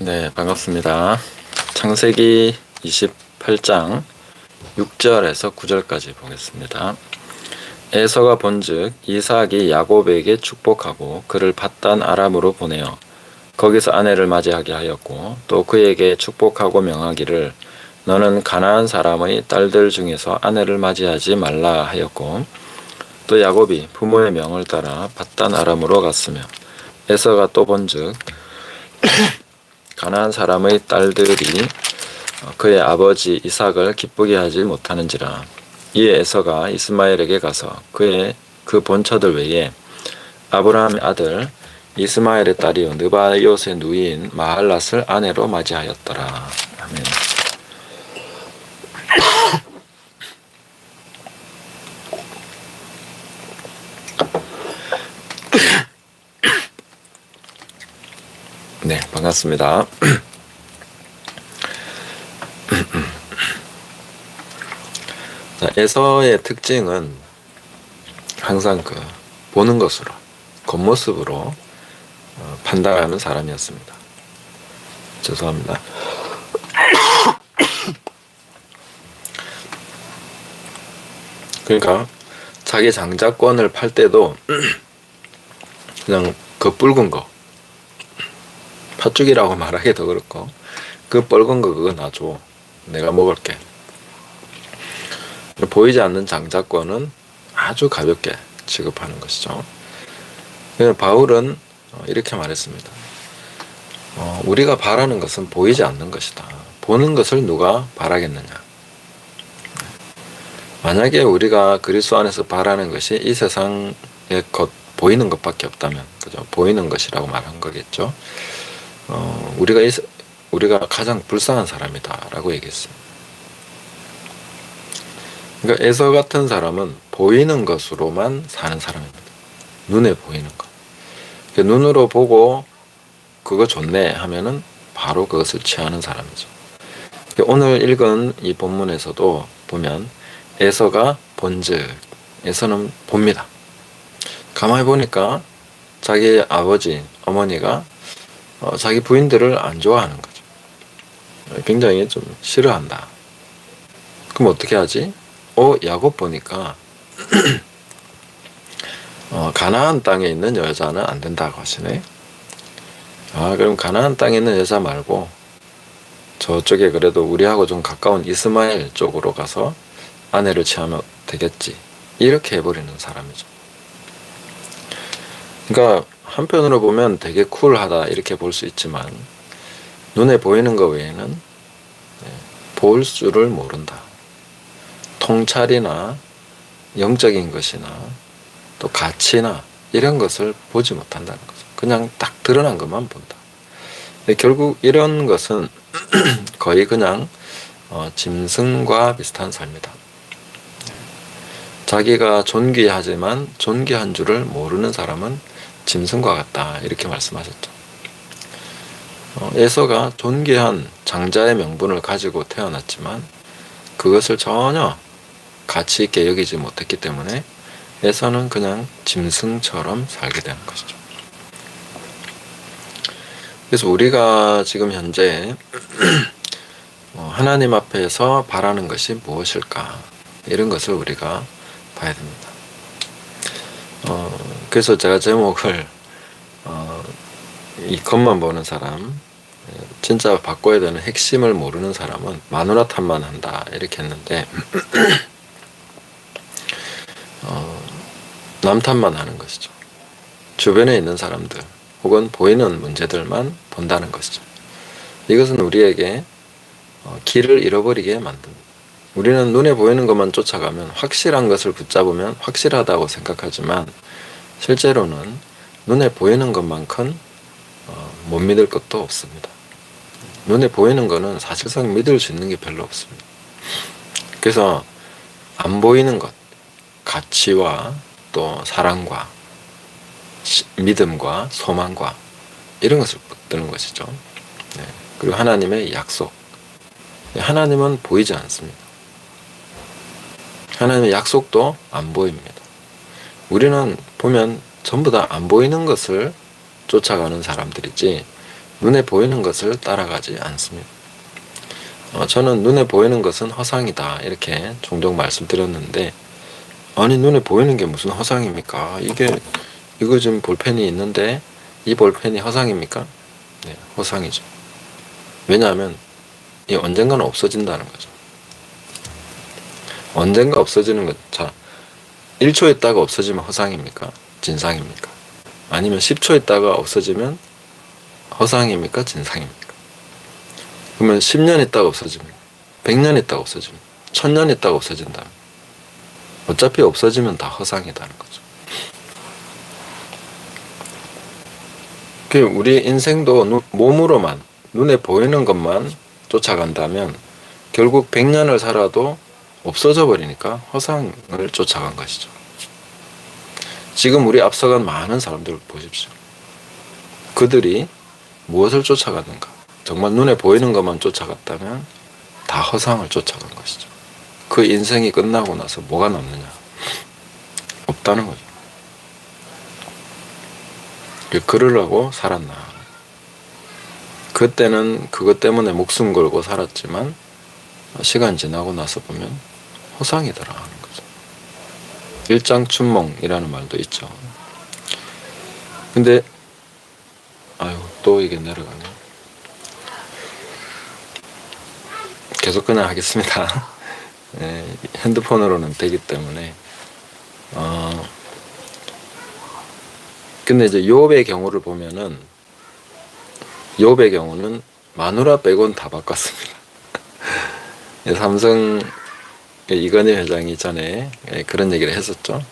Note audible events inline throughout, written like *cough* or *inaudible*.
네, 반갑습니다. 창세기 28장 6절에서 9절까지 보겠습니다. 에서가 본즉 이삭이 야곱에게 축복하고 그를 받단 아람으로 보내어 거기서 아내를 맞이하게 하였고 또 그에게 축복하고 명하기를 너는 가나안 사람의 딸들 중에서 아내를 맞이하지 말라 하였고 또 야곱이 부모의 명을 따라 받단 아람으로 갔으며 에서가 또 본즉 가나안 사람의 딸들이 그의 아버지 이삭을 기쁘게 하지 못하는지라 이에 에서가 이스마엘에게 가서 그의 그 본처들 외에 아브라함의 아들 이스마엘의 딸이요 느바요의 누이인 마할랏을 아내로 맞이하였더라. 아멘. 네, 반갑습니다. *clears throat* 자, 에서의 특징은 항상 그 보는 것으로 겉모습으로 어, 판단하는 사람이었습니다. 죄송합니다. *clears throat* 그러니까 자기 장자권을 팔 때도 *clears throat* 그냥 그 붉은 거 팥죽이라고 말하기도 그렇고 그 뻘건 거 그거 놔줘. 내가 먹을게. 보이지 않는 장자권은 아주 가볍게 취급하는 것이죠. 바울은 어, 이렇게 말했습니다. 어, 우리가 바라는 것은 보이지 않는 것이다. 보는 것을 누가 바라겠느냐? 만약에 우리가 그리스도 안에서 바라는 것이 이 세상의 것 보이는 것밖에 없다면 그죠? 보이는 것이라고 말한 거겠죠 어, 우리가 이, 우리가 가장 불쌍한 사람이다라고 얘기했어요. 그러니까 에서 같은 사람은 보이는 것으로만 사는 사람입니다. 눈에 보이는 것. 그러니까 눈으로 보고 그거 좋네 하면은 바로 그것을 취하는 사람이죠. 그러니까 오늘 읽은 이 본문에서도 보면 에서가 본즉 에서는 봅니다. 가만히 보니까 자기 아버지 어머니가 어, 자기 부인들을 안 좋아하는 거죠. 굉장히 좀 싫어한다. 그럼 어떻게 하지? 어, 야곱 보니까 *clears throat* 어, 가나안 땅에 있는 여자는 안 된다고 하시네. 아, 그럼 가나안 땅에 있는 여자 말고 저쪽에 그래도 우리하고 좀 가까운 이스마엘 쪽으로 가서 아내를 취하면 되겠지. 이렇게 해버리는 사람이죠. 그러니까 한편으로 보면 되게 쿨하다 이렇게 볼 수 있지만 눈에 보이는 것 외에는 네, 볼 줄을 모른다. 통찰이나 영적인 것이나 또 가치나 이런 것을 보지 못한다는 거죠. 그냥 딱 드러난 것만 본다. 결국 이런 것은 *clears throat* 거의 그냥 어, 짐승과 비슷한 삶이다. 자기가 존귀하지만 존귀한 줄을 모르는 사람은 짐승과 같다 이렇게 말씀하셨죠. 어, 에서가 존귀한 장자의 명분을 가지고 태어났지만 그것을 전혀 가치 있게 여기지 못했기 때문에 에서는 그냥 짐승처럼 살게 되는 것이죠. 그래서 우리가 지금 현재 *clears throat* 어, 하나님 앞에서 바라는 것이 무엇일까 이런 것을 우리가 봐야 됩니다. 어, 그래서 제가 제목을 어, 이 겉만 보는 사람 진짜 바꿔야 되는 핵심을 모르는 사람은 마누라 탓만 한다 이렇게 했는데 *clears throat* 어, 남 탓만 하는 것이죠. 주변에 있는 사람들 혹은 보이는 문제들만 본다는 것이죠. 이것은 우리에게 어, 길을 잃어버리게 만듭니다. 우리는 눈에 보이는 것만 쫓아가면 확실한 것을 붙잡으면 확실하다고 생각하지만 실제로는 눈에 보이는 것만큼 어, 못 믿을 것도 없습니다. 눈에 보이는 것은 사실상 믿을 수 있는 게 별로 없습니다. 그래서 안 보이는 것, 가치와 또 사랑과 시, 믿음과 소망과 이런 것을 붙드는 것이죠. 네. 그리고 하나님의 약속. 하나님은 보이지 않습니다. 하나님의 약속도 안 보입니다. 우리는 보면 전부 다 안 보이는 것을 쫓아가는 사람들이지 눈에 보이는 것을 따라가지 않습니다. 어, 저는 눈에 보이는 것은 허상이다 이렇게 종종 말씀드렸는데 아니 눈에 보이는 게 무슨 허상입니까? 이게 이거 지금 볼펜이 있는데 이 볼펜이 허상입니까? 네, 허상이죠. 왜냐하면 이 언젠가는 없어진다는 거죠. 언젠가 없어지는 것. 자, 1초 있다가 없어지면 허상입니까? 진상입니까? 아니면 10초 있다가 없어지면 허상입니까? 진상입니까? 그러면 10년 있다가 없어지면 100년 있다가 없어지면 1000년 있다가 없어진다면 어차피 없어지면 다 허상이다는 거죠. 그 우리 인생도 눈- 몸으로만 눈에 보이는 것만 쫓아간다면 결국 100년을 살아도 없어져 버리니까 허상을 쫓아간 것이죠. 지금 우리 앞서간 많은 사람들을 보십시오. 그들이 무엇을 쫓아갔는가? 정말 눈에 보이는 것만 쫓아갔다면 다 허상을 쫓아간 것이죠. 그 인생이 끝나고 나서 뭐가 남느냐? 없다는 거죠. 그러려고 살았나? 그때는 그것 때문에 목숨 걸고 살았지만 시간 지나고 나서 보면 허상이더라. 일장춘몽이라는 말도 있죠. 근데 아유 또 이게 내려가네. 계속 그냥 하겠습니다. 예, *laughs* 핸드폰으로는 되기 때문에 어 근데 이제 요업의 경우를 보면은 요업의 경우는 마누라 빼곤 다 바꿨습니다. 예, *laughs* 삼성 이건희 회장이 전에 예, 그런 얘기를 했었죠.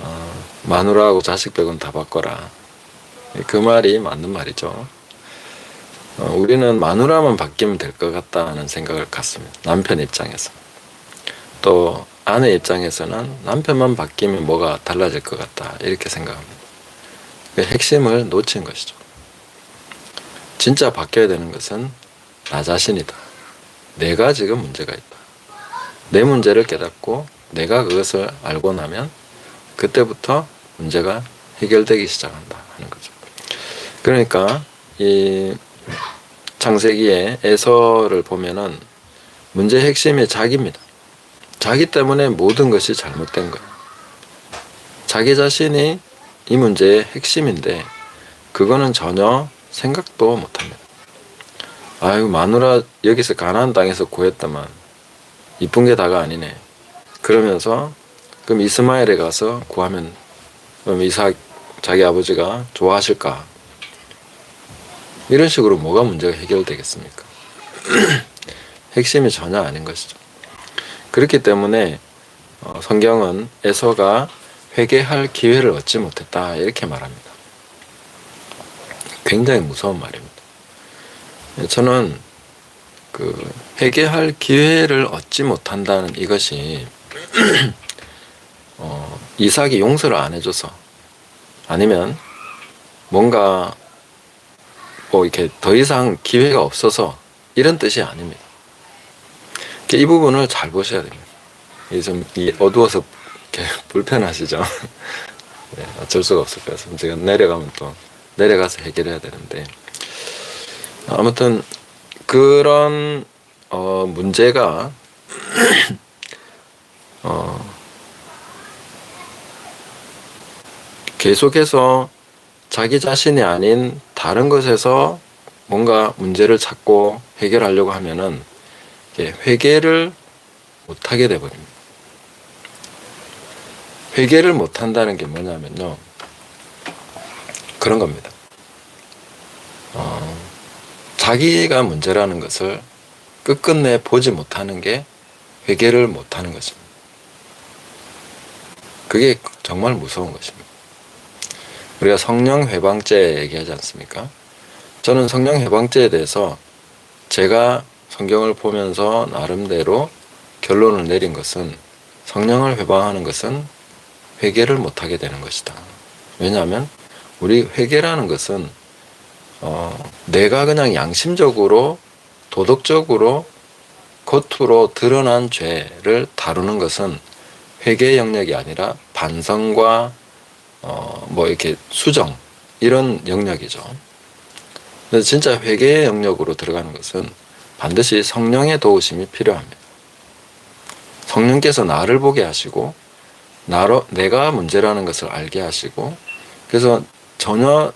어, 마누라하고 자식 빼곤 다 바꿔라. 예, 그 말이 맞는 말이죠. 어, 우리는 마누라만 바뀌면 될 것 같다는 생각을 갖습니다. 남편 입장에서. 또 아내 입장에서는 남편만 바뀌면 뭐가 달라질 것 같다. 이렇게 생각합니다. 그 핵심을 놓친 것이죠. 진짜 바뀌어야 되는 것은 나 자신이다. 내가 지금 문제가 있다. 내 문제를 깨닫고 내가 그것을 알고 나면 그때부터 문제가 해결되기 시작한다 하는 거죠. 그러니까 이 창세기의 에서를 보면은 문제의 핵심이 자기입니다. 자기 때문에 모든 것이 잘못된 거예요. 자기 자신이 이 문제의 핵심인데 그거는 전혀 생각도 못합니다. 아유 마누라 여기서 가나안 땅에서 구했다만 이쁜 게 다가 아니네. 그러면서 그럼 이스마엘에 가서 구하면 그럼 이삭 자기 아버지가 좋아하실까? 이런 식으로 뭐가 문제가 해결되겠습니까? *clears throat* 핵심이 전혀 아닌 것이죠. 그렇기 때문에 어, 성경은 에서가 회개할 기회를 얻지 못했다 이렇게 말합니다. 굉장히 무서운 말입니다. 저는 그 회개할 기회를 얻지 못한다는 이것이 *clears throat* 어, 이삭이 용서를 안 해줘서 아니면 뭔가 뭐 이렇게 더 이상 기회가 없어서 이런 뜻이 아닙니다. 이 부분을 잘 보셔야 됩니다. 좀 어두워서 *laughs* 불편하시죠? *laughs* 네, 어쩔 수가 없을 것 같습니다. 제가 내려가면 또 내려가서 해결해야 되는데 아무튼 그런 어, 문제가 *clears throat* 어, 계속해서 자기 자신이 아닌 다른 것에서 뭔가 문제를 찾고 해결하려고 하면은 회개를 못하게 돼버립니다. 회개를 못한다는 게 뭐냐면요. 그런 겁니다. 어, 자기가 문제라는 것을 끝끝내 보지 못하는 게 회개를 못하는 것입니다. 그게 정말 무서운 것입니다. 우리가 성령 회방죄 얘기하지 않습니까? 저는 성령 회방죄에 대해서 제가 성경을 보면서 나름대로 결론을 내린 것은 성령을 회방하는 것은 회개를 못하게 되는 것이다. 왜냐하면 우리 회개라는 것은 어, 내가 그냥 양심적으로 도덕적으로 겉으로 드러난 죄를 다루는 것은 회개의 영역이 아니라 반성과 어, 뭐 이렇게 수정 이런 영역이죠. 근데 진짜 회개의 영역으로 들어가는 것은 반드시 성령의 도우심이 필요합니다. 성령께서 나를 보게 하시고 나로 내가 문제라는 것을 알게 하시고 그래서 전혀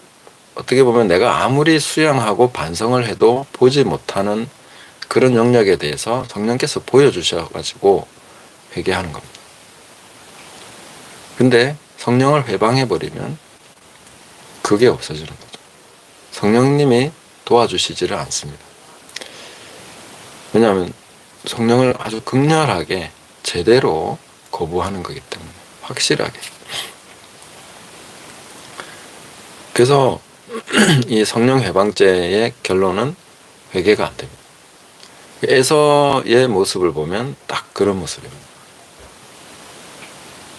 어떻게 보면 내가 아무리 수양하고 반성을 해도 보지 못하는 그런 영역에 대해서 성령께서 보여주셔가지고 회개하는 겁니다. 근데 성령을 회방해버리면 그게 없어지는 거죠. 성령님이 도와주시지를 않습니다. 왜냐하면 성령을 아주 극렬하게 제대로 거부하는 거기 때문에 확실하게. 그래서 이 성령 회방죄의 결론은 회개가 안 됩니다. 에서의 모습을 보면 딱 그런 모습입니다.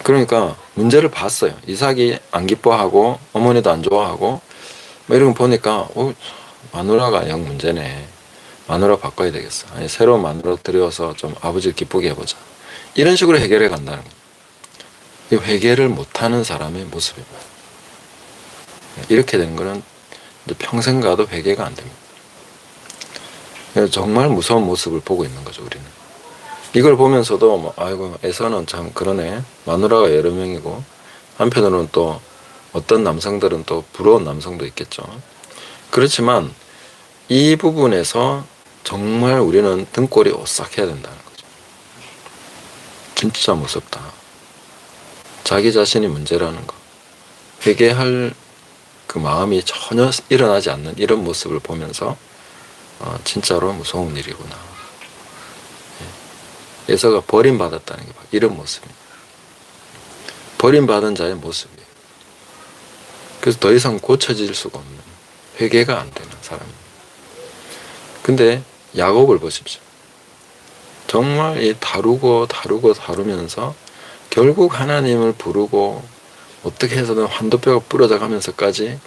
그러니까 문제를 봤어요. 이삭이 안 기뻐하고 어머니도 안 좋아하고 뭐 이런 거 보니까 어, 마누라가 영 문제네. 마누라 바꿔야 되겠어. 아니 새로운 마누라 들여서 좀 아버지를 기쁘게 해보자. 이런 식으로 해결해 간다는 거예요. 이 회개를 못하는 사람의 모습입니다. 이렇게 되는 거는 평생 가도 회개가 안 됩니다. 정말 무서운 모습을 보고 있는 거죠, 우리는. 이걸 보면서도, 뭐, 아이고, 에서는 참 그러네. 마누라가 여러 명이고, 한편으로는 또 어떤 남성들은 또 부러운 남성도 있겠죠. 그렇지만 이 부분에서 정말 우리는 등골이 오싹해야 된다는 거죠. 진짜 무섭다. 자기 자신이 문제라는 거. 회개할 그 마음이 전혀 일어나지 않는 이런 모습을 보면서 어, 진짜로 무서운 일이구나. 예. 예서가 버림받았다는 게 이런 모습입니다. 버림받은 자의 모습이에요. 그래서 더 이상 고쳐질 수가 없는 회개가 안 되는 사람입니다. 근데 야곱을 보십시오. 정말 이 다루고 다루고 다루면서 결국 하나님을 부르고 어떻게 해서든 환도뼈가 부러져 가면서까지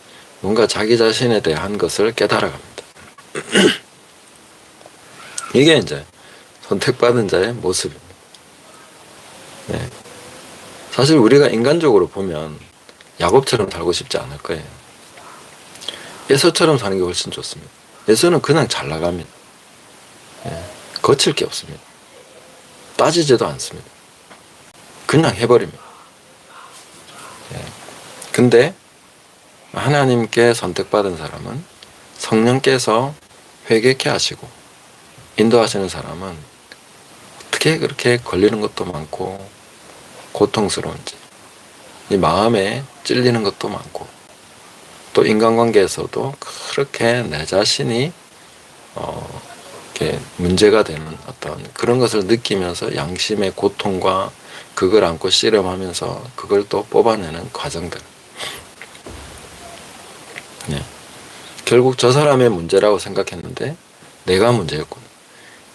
뭔가 자기 자신에 대한 것을 깨달아갑니다. *clears throat* 이게 이제 선택받은 자의 모습입니다. 네. 사실 우리가 인간적으로 보면 야곱처럼 살고 싶지 않을 거예요. 예서처럼 사는 게 훨씬 좋습니다. 예서는 그냥 잘 나갑니다. 예. 거칠 게 없습니다. 따지지도 않습니다. 그냥 해버립니다. 예. 근데 하나님께 선택받은 사람은 성령께서 회개케 하시고 인도하시는 사람은 어떻게 그렇게 걸리는 것도 많고 고통스러운지 이 마음에 찔리는 것도 많고 또 인간관계에서도 그렇게 내 자신이 어, 이렇게 문제가 되는 어떤 그런 것을 느끼면서 양심의 고통과 그걸 안고 씨름하면서 그걸 또 뽑아내는 과정들. 네. 결국 저 사람의 문제라고 생각했는데 내가 문제였군.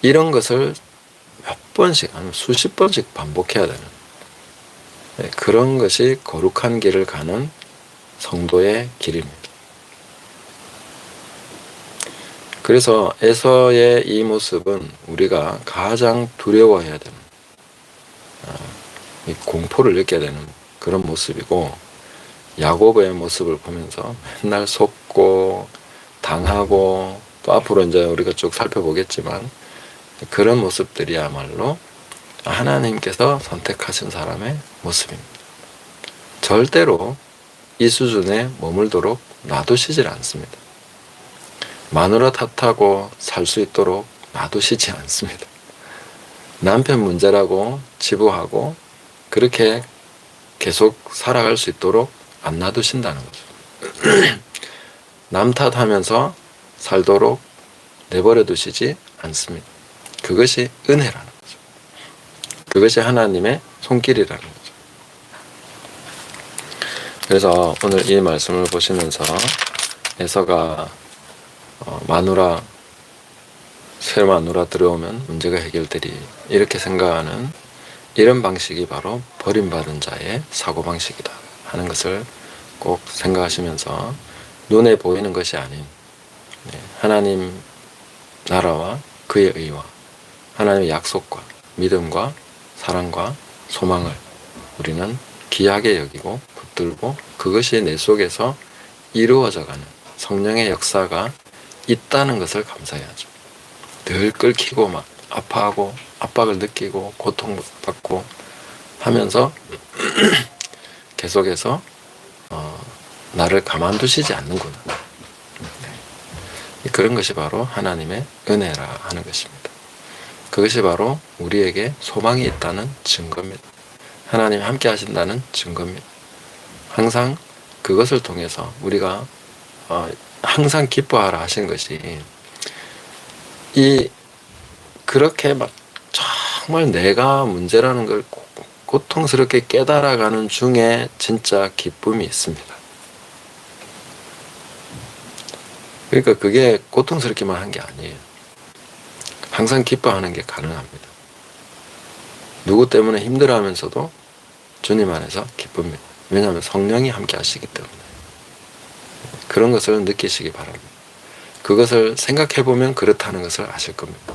이런 것을 몇 번씩, 아니면 수십 번씩 반복해야 되는 네, 그런 것이 거룩한 길을 가는 성도의 길입니다. 그래서 에서의 이 모습은 우리가 가장 두려워해야 이 공포를 느껴야 되는 그런 모습이고 야곱의 모습을 보면서 맨날 속고 당하고 또 앞으로 이제 우리가 쭉 살펴보겠지만 그런 모습들이야말로 하나님께서 선택하신 사람의 모습입니다. 절대로 이 수준에 머물도록 놔두시질 않습니다. 마누라 탓하고 살 수 있도록 놔두시지 않습니다. 남편 문제라고 지부하고 그렇게 계속 살아갈 수 있도록 안 놔두신다는 거죠. *clears throat* 남 탓하면서 살도록 내버려 두시지 않습니다. 그것이 은혜라는 거죠. 그것이 하나님의 손길이라는 거죠. 그래서 오늘 이 말씀을 보시면서 에서가 어, 마누라 새 마누라 들어오면 문제가 해결되리 이렇게 생각하는 이런 방식이 바로 버림받은 자의 사고 방식이다 하는 것을 꼭 생각하시면서 눈에 보이는 것이 아닌 네, 하나님 나라와 그의 의와 하나님의 약속과 믿음과 사랑과 소망을 우리는 귀하게 여기고 붙들고 그것이 내 속에서 이루어져 가는 성령의 역사가 있다는 것을 감사해야죠. 늘 끓이고 막 아파하고 압박을 느끼고 고통받고 하면서 *clears throat* 계속해서 어, 나를 가만두시지 않는구나. 네. 그런 것이 바로 하나님의 은혜라 하는 것입니다. 그것이 바로 우리에게 소망이 있다는 증거입니다. 하나님이 함께 하신다는 증거입니다. 항상 그것을 통해서 우리가 어, 항상 기뻐하라 하신 것이 이 그렇게 막 정말 내가 문제라는 걸 고- 고통스럽게 깨달아가는 중에 진짜 기쁨이 있습니다. 그러니까 그게 고통스럽기만 한 게 아니에요. 항상 기뻐하는 게 가능합니다. 누구 때문에 힘들어하면서도 주님 안에서 기쁩니다. 왜냐하면 성령이 함께 하시기 때문에. 그런 것을 느끼시기 바랍니다. 그것을 생각해 보면 그렇다는 것을 아실 겁니다.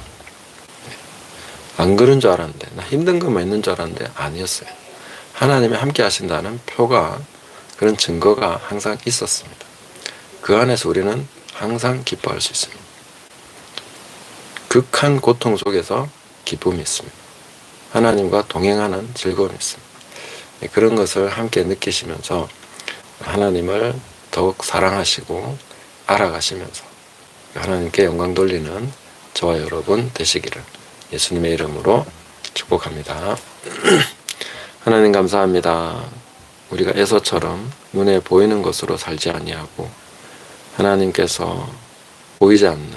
안 그런 줄 알았는데, 나 힘든 것만 있는 줄 알았는데 아니었어요. 하나님이 함께 하신다는 표가 그런 증거가 항상 있었습니다. 그 안에서 우리는 항상 기뻐할 수 있습니다. 극한 고통 속에서 기쁨이 있습니다. 하나님과 동행하는 즐거움이 있습니다. 네, 그런 것을 함께 느끼시면서 하나님을 더욱 사랑하시고 알아가시면서 하나님께 영광 돌리는 저와 여러분 되시기를 예수님의 이름으로 축복합니다. *clears throat* 하나님 감사합니다. 우리가 에서처럼 눈에 보이는 것으로 살지 아니하고 하나님께서 보이지 않는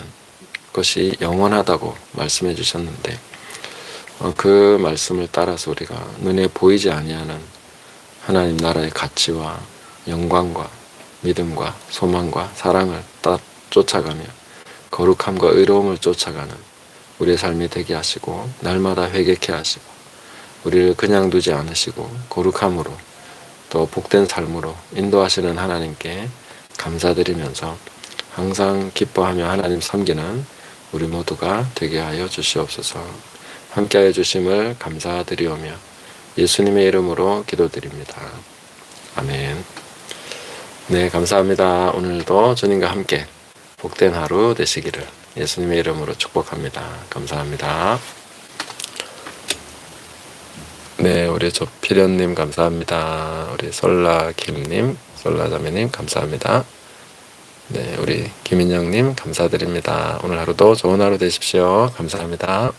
것이 영원하다고 말씀해 주셨는데 어, 그 말씀을 따라서 우리가 눈에 보이지 아니하는 하나님 나라의 가치와 영광과 믿음과 소망과 사랑을 따 쫓아가며 거룩함과 의로움을 쫓아가는 우리의 삶이 되게 하시고 날마다 회개케 하시고 우리를 그냥 두지 않으시고 거룩함으로 또 복된 삶으로 인도하시는 하나님께 감사드리면서 항상 기뻐하며 하나님 섬기는 우리 모두가 되게 하여 주시옵소서. 함께하여 주심을 감사드리오며 예수님의 이름으로 기도드립니다. 아멘. 네, 감사합니다. 오늘도 주님과 함께 복된 하루 되시기를 예수님의 이름으로 축복합니다. 감사합니다. 네, 우리 조필현님 감사합니다. 우리 솔라 김님, 솔라 자매님 감사합니다. 네, 우리 김인영님 감사드립니다. 오늘 하루도 좋은 하루 되십시오. 감사합니다.